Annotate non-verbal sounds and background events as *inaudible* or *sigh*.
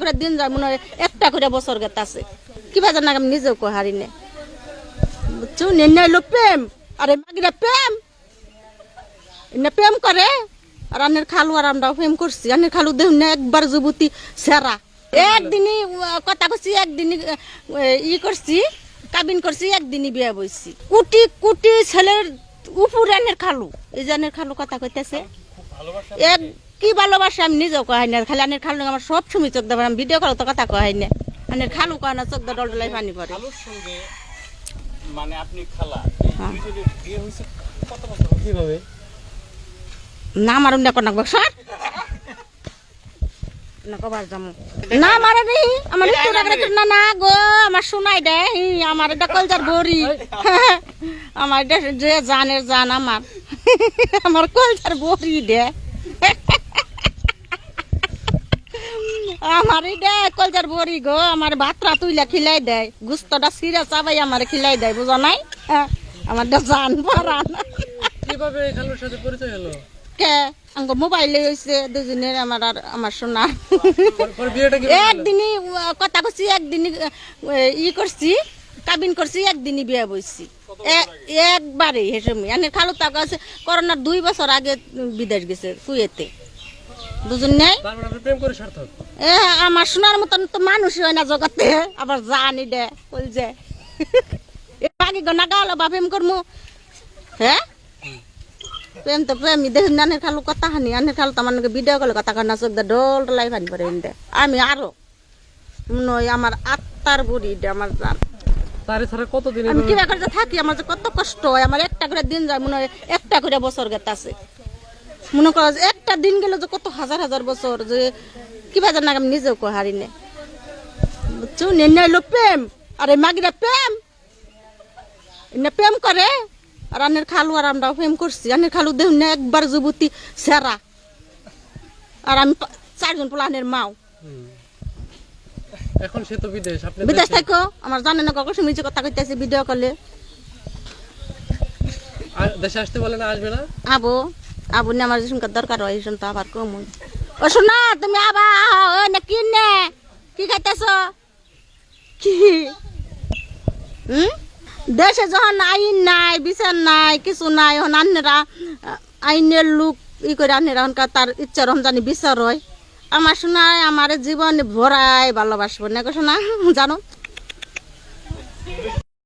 করে দিন যায় মনে হয় একটা করে বছর গেতে আছে কিবা জানা আমি নিজেও কই হারি নে। বুঝছ? প্রেম। আরে মাগিরা প্রেম। এনে প্রেম করে। আর আনের খালু আর প্রেম করছি। আনের খালু দেহ একবার যুবতী সেরা। একদিনই কথা কছি একদিনই ই করছি, কাবিন করছি, একদিনই বিয়ে বইছি। কুটি কুটি ছেলের উপরে খালু। এই যে খালু কথা কইতেছে। এক কি ভালোবাসে আমি নিজেও কহাই না খালি আনের খালু আমার সব সময় চোখ দেবার আমি ভিডিও কল তো কথা কহাই না আনের খালু কয় না চোখ দল ডলাই পানি পড়ে। মানে আপনি খালা হ্যাঁ। বিয়ে হয়েছে কত বছর? কীভাবে? না মারুন না বক্সর। না কবার যামু। না মারে নি আমার একটু না না গো আমার শোনাই দে ই, আমার এটা কলজার বড়ি *laughs* আমার এটা যে জানের জান আমার। *laughs* আমার কলজার বড়ি দে। *laughs* আমার কলজার বড়ি গো? আমার ভাতরা তুইলা খিলাই দেয়। গুস্তটা সিরা চাবাই আমার খিলাই দেয় বুঝো নাই? হ্যাঁ, আমার জান পারান কীভাবে খালুর সাথে পরিচয় হলো? কে? আঙ্গ মোবাইলে হয়েছে দুজনের আমার আর আমার সোনা। একদিনই কথা করছি একদিনই ই করছি কাবিন করছি একদিনই বিয়ে বইছি। একবারে হেসমি এনে খালু তাকে আছে করোনার দুই বছর আগে বিদেশ গেছে কুয়েতে। নেই? এ আমার সোনার মতন তো মানুষই হয় না জগতে। আবার জানি দে এ বাকি গনা গাওয়ালো বা প্রেম করমু? হ্যাঁ প্রেম তো প্রেম দেখুন নানের খালু কথা হানি আনের খালু তো আমার ভিডিও কলে কথা কান্না চোখ দে ডোল লাই পরে দে আমি আরও। নই আমার আত্মার বুড়ি দে আমার জান। তারে ছাড়া কতদিন আমি কিবা করে যে থাকি আমার যে কত কষ্ট হয় আমার একটা করে দিন যায় মনে হয় একটা করে বছর গেতে আছে মনে করো যে একটা দিন গেলে যে কত হাজার হাজার বছর যে কিবা জানা আমি নিজেও কই হারি নে। বুঝছ? নেন লোক প্রেম। আরে মাগিরা প্রেম। এনে প্রেম করে। আর আনের খালু আর আমরাও প্রেম করছি। আনের খালু দেহ না একবার যুবতী সেরা। আর আমি চারজন পোলানের মাও। এখন সে তো বিদেশ আপনি বিদেশ দেশে। থাকো। আমার জানে না কখন শুনেছি কথা কইতেছে ভিডিও কলে আর দেশে আসতে বলে না আসবে না? আবো। আবু নে আমার যেসব দরকার হয় শুনতো আবার কম ও শোনা, তুমি আবার না কি নে? কি খাইতেছ? কি? হুম? দেশে যখন আইন নাই, বিচার নাই, কিছু নাই হন আন্নেরা, আইনের লোক ই করে আন্নেরা হনকার তার ইচ্ছা রমজানি বিচার হয়। আমার শোনায়, আমার জীবন ভরাই ভালোবাসবো। না শোনা, জানো?